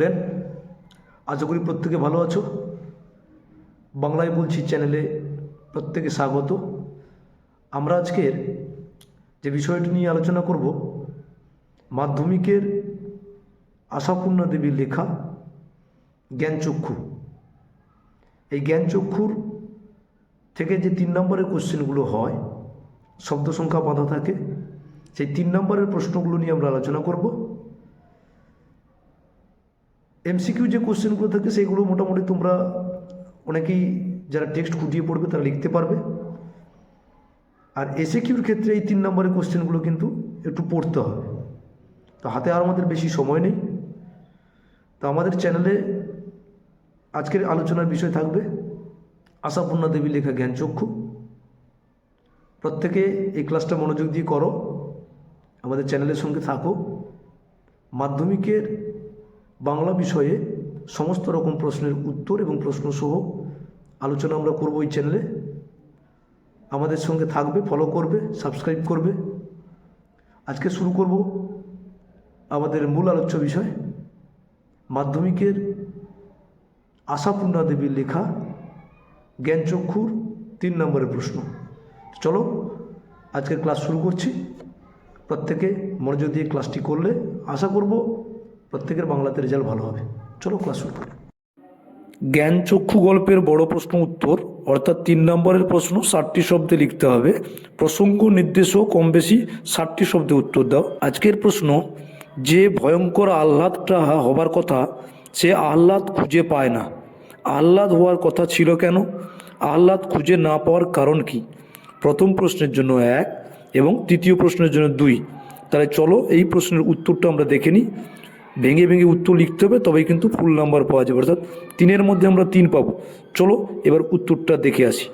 Student আশা করি প্রত্যেকে ভালো আছো। বাংলায় বলছি চ্যানেলে প্রত্যেকে স্বাগত। আমরা আজকের যে বিষয়টি নিয়ে আলোচনা করব, মাধ্যমিকের আশাপূর্ণা দেবীর লেখা, জ্ঞানচক্ষু। এই জ্ঞানচক্ষুর থেকে যে তিন নম্বরের কোশ্চেনগুলো হয়, শব্দ সংখ্যা বাঁধা থাকে, সেই তিন নম্বরের প্রশ্নগুলো নিয়ে আমরা আলোচনা করব। এমসিকিউ যে কোশ্চেনগুলো থাকে সেইগুলো মোটামুটি তোমরা অনেকেই যারা টেক্সট খুঁটিয়ে পড়বে, তারা লিখতে পারবে। আর এসে কিউর ক্ষেত্রে এই তিন নম্বরের কোশ্চেনগুলো কিন্তু একটু পড়তে হবে। তো হাতে আর আমাদের বেশি সময় নেই। তো আমাদের চ্যানেলে আজকের আলোচনার বিষয় থাকবে, আশাপূর্ণা দেবী লেখা জ্ঞানচক্ষু। প্রত্যেকে এই ক্লাসটা মনোযোগ দিয়ে করো। আমাদের চ্যানেলের সঙ্গে থাকো। মাধ্যমিকের বাংলা বিষয়ে সমস্ত রকম প্রশ্নের উত্তর এবং প্রশ্নসহ আলোচনা আমরা করব এই চ্যানেলে আমাদের সঙ্গে থাকবে ফলো করবে সাবস্ক্রাইব করবে। আজকে শুরু করব আমাদের মূল আলোচ্য বিষয়, মাধ্যমিকের আশাপূর্ণা দেবীর লেখা জ্ঞানচক্ষুর তিন নম্বরের প্রশ্ন। চলো, আজকের ক্লাস শুরু করছি। প্রত্যেকে মনোযোগ দিয়ে ক্লাসটি করলে আশা করব প্রত্যেকের বাংলাতে রেজাল্ট ভালো হবে। চলো ক্লাস শুরু করি। জ্ঞানচক্ষু গল্পের বড় প্রশ্ন উত্তর, অর্থাৎ তিন নম্বরের প্রশ্ন ষাটটি শব্দে লিখতে হবে। প্রসঙ্গ নির্দেশও কম বেশি ষাটটি শব্দে উত্তর দাও। আজকের প্রশ্ন, যে ভয়ঙ্কর আহ্লাদটা হবার কথা, সে আহ্লাদ খুঁজে পায় না। আহ্লাদ হওয়ার কথা ছিল কেন? আহ্লাদ খুঁজে না পাওয়ার কারণ কি? প্রথম প্রশ্নের জন্য এক এবং তৃতীয় প্রশ্নের জন্য দুই। তাহলে চলো এই প্রশ্নের উত্তরটা আমরা দেখে নিই। ভেঙে ভেঙে উত্তর লিখতে হবে, তবেই কিন্তু ফুল নাম্বার পাওয়া যাবে। অর্থাৎ তিনের মধ্যে আমরা তিন পাবো। চলো, এবার উত্তরটা দেখে আসি।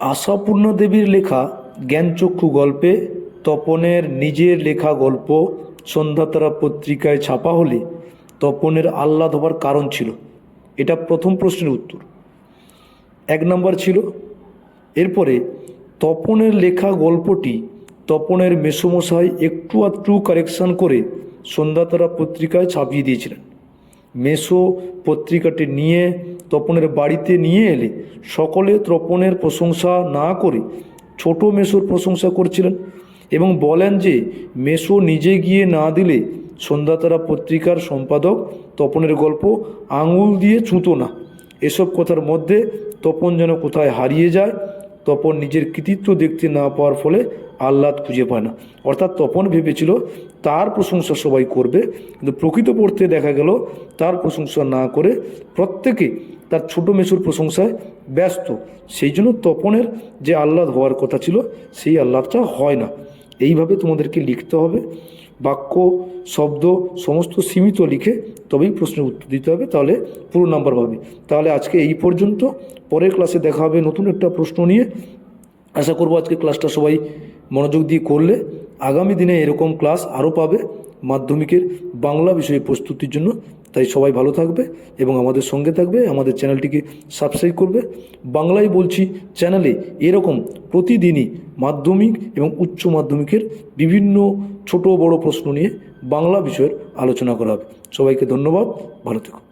আশাপূর্ণা দেবীর লেখা জ্ঞানচক্ষু গল্পে তপনের নিজের লেখা গল্প সন্ধ্যাতারা পত্রিকায় ছাপা হলে তপনের আহ্লাদ হবার কারণ ছিল। এটা প্রথম প্রশ্নের উত্তর। এক নম্বর ছিল, এরপরে তপনের লেখা গল্পটি তপনের মেসমশাই একটু আধটু কারেকশান করে সন্ধ্যাতারা পত্রিকায় ছাপিয়ে দিয়েছিলেন। মেসো পত্রিকাটি নিয়ে, তপনের বাড়িতে নিয়ে এলে সকলে তপনের প্রশংসা না করে ছোট মেসোর প্রশংসা করছিলেন এবং বলেন যে, মেসো নিজে গিয়ে না দিলে সন্ধ্যাতারা পত্রিকার সম্পাদক তপনের গল্প আঙুল দিয়ে ছুঁতো না। এসব কথার মধ্যে তপন যেন কোথায় হারিয়ে যায় তপন নিজের কৃতিত্ব দেখতে না পাওয়ার ফলে আহ্লাদ খুঁজে পায় না। অর্থাৎ তপন ভেবেছিল, তার প্রশংসা সবাই করবে, কিন্তু প্রকৃত পড়তে দেখা গেল, তার প্রশংসা না করে প্রত্যেকে তার ছোট মেসুর প্রশংসায় ব্যস্ত। সেই জন্য তপনের যে আহ্লাদ হওয়ার কথা ছিল, সেই আহ্লাদটা হয় না। এইভাবে তোমাদেরকে লিখতে হবে। বাক্য, শব্দ, সমস্ত সীমিত লিখে তবেই প্রশ্নের উত্তর দিতে হবে, তাহলে পুরো নাম্বার পাবে। তাহলে আজকে এই পর্যন্ত। পরের ক্লাসে দেখা হবে নতুন একটা প্রশ্ন নিয়ে। আশা করব আজকে ক্লাসটা সবাই মনোযোগ দিয়ে করলে। আগামী দিনে এরকম ক্লাস আরও পাবে মাধ্যমিকের বাংলা বিষয়ে প্রস্তুতির জন্য। তাই সবাই ভালো থাকবে এবং আমাদের সঙ্গে থাকবে, আমাদের চ্যানেলটিকে সাবস্ক্রাইব করবে। বাংলায় বলছি, চ্যানেলে এরকম প্রতিদিনই মাধ্যমিক এবং উচ্চ মাধ্যমিকের বিভিন্ন ছোট বড় প্রশ্ন নিয়ে বাংলা বিষয়ের আলোচনা করা হবে। সবাইকে ধন্যবাদ, ভালো থেকো।